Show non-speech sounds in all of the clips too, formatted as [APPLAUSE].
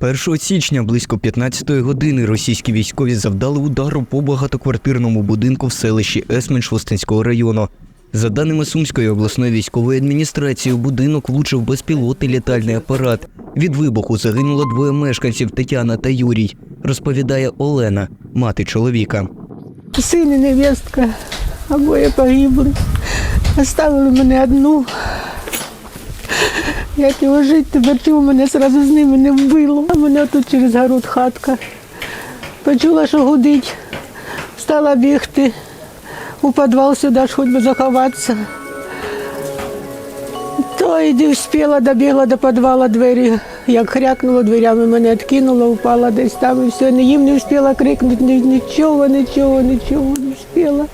1 січня близько 15-ї години російські військові завдали удару по багатоквартирному будинку в селищі Есмен Шостинського району. За даними Сумської обласної військової адміністрації, у будинок влучив безпілотний літальний апарат. Від вибуху загинуло двоє мешканців Тетяна та Юрій, розповідає Олена, мати чоловіка. Син і невістка обоє погибли. Оставили мене одну. Як його жити, тепер чого мене одразу з ними не вбило. А мене тут через город хатка. Почула, що гудить. Стала бігти у підвал сюди, ж хоч би заховатися. То йди вспіла, добігла до підвала двері. Як хрякнуло дверями, мене відкинуло, упала десь там і все. Їм не встигла крикнути, нічого, нічого, нічого не встигла.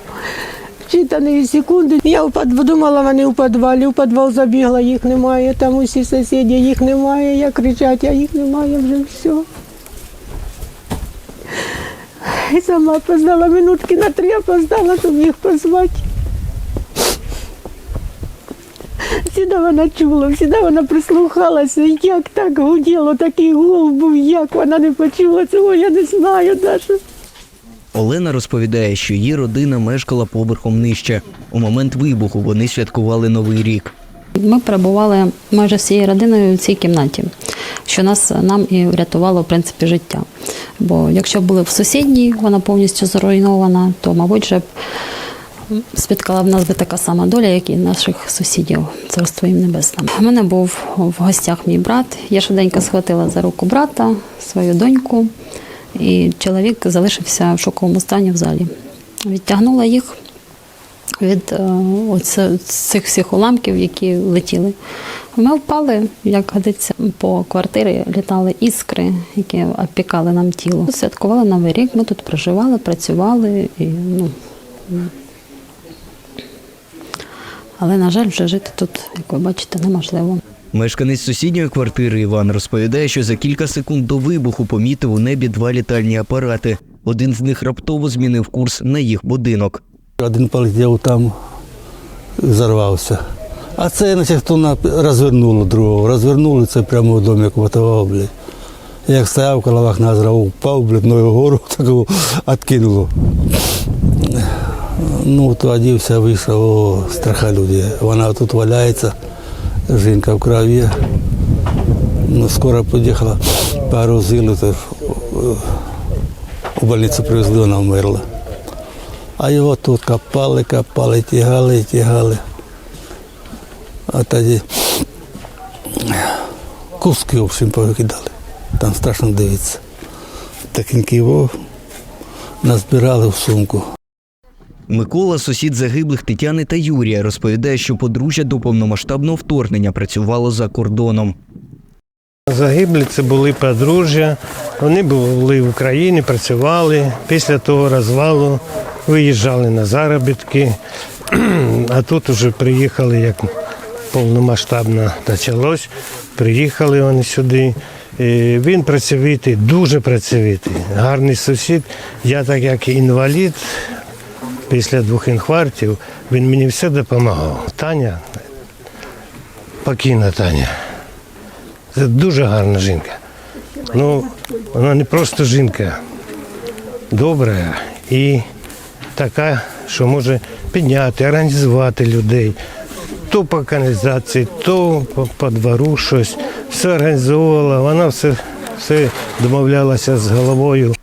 Вчитані секунди. Я у підв- думала, вони у підвалі, у підвал забігла, їх немає. Там усі сусіди, їх немає. Я кричать, а їх немає вже все. І сама опоздала минутки на три, опоздала, щоб їх позвати. Всіда вона чула, всіда вона прислухалася, як так гуділо, такий гул був, як вона не почула цього, я не знаю навіть. Олена розповідає, що її родина мешкала поверхом нижче. У момент вибуху вони святкували Новий рік. Ми перебували майже всією родиною в цій кімнаті, що нас нам і врятувало в принципі життя. Бо якщо були в сусідній, вона повністю зруйнована, то, мабуть, же спіткала б нас би така сама доля, як і наших сусідів. Царство їм небесне. У мене був в гостях мій брат. Я швиденько схватила за руку брата, свою доньку, і чоловік залишився в шоковому стані в залі. Відтягнула їх від оце- цих всіх уламків, які летіли. Ми впали, як годиться, по квартирі літали іскри, які опікали нам тіло. Святкували Новий рік, ми тут проживали, працювали. І, ну, але, на жаль, вже жити тут, як ви бачите, неможливо. Мешканець сусідньої квартири Іван розповідає, що за кілька секунд до вибуху помітив у небі два літальні апарати. Один з них раптово змінив курс на їх будинок. Один полетів там, зарвався. А це, значить, хто на- розвернуло другого. Розвернули це прямо в домі квартував, блядь. Як стояв, коло окна зразу впав, блядь, вгору, [LAUGHS] такого відкинуло. Ну, то одівся, вийшов, страха люди. Вона тут валяється, жінка в крові. Ну, скоро під'їхала, погрузили, то, е, у больницю привезли, вона вмерла. А його тут копали, копали, тягали, тягали. А тоді куски, в общем, повикидали. Там страшно дивитися. Такенький його назбирали в сумку. Микола, сусід загиблих Тетяни та Юрія, розповідає, що подружжя до повномасштабного вторгнення працювало за кордоном. Загиблі це були подружжя. Вони були в Україні, працювали. Після того розвалу виїжджали на заробітки, [CLEARS THROAT] а тут вже приїхали, як повномасштабно почалось. Приїхали вони сюди. І Він працьовитий, дуже працьовитий, гарний сусід. Я так як інвалід після двох інфарктів, він мені все допомагав. Таня, покійна Таня. Це дуже гарна жінка. Ну, вона не просто жінка, добра і така, що може підняти, організувати людей. То по каналізації, то по, по двору щось. Все організовувала, вона все, все домовлялася з головою.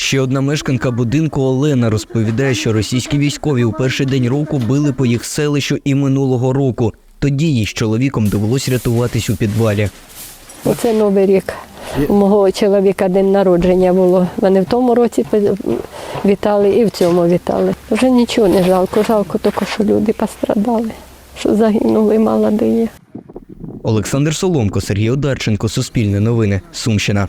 Ще одна мешканка будинку Олена розповідає, що російські військові у перший день року били по їх селищу і минулого року. Тоді їй з чоловіком довелось рятуватись у підвалі. Оце Новий рік. У мого чоловіка день народження було. Вони в тому році вітали і в цьому вітали. Вже нічого не жалко, жалко тільки, що люди пострадали, що загинули молоді. Олександр Соломко, Сергій Одарченко, Суспільне новини, Сумщина.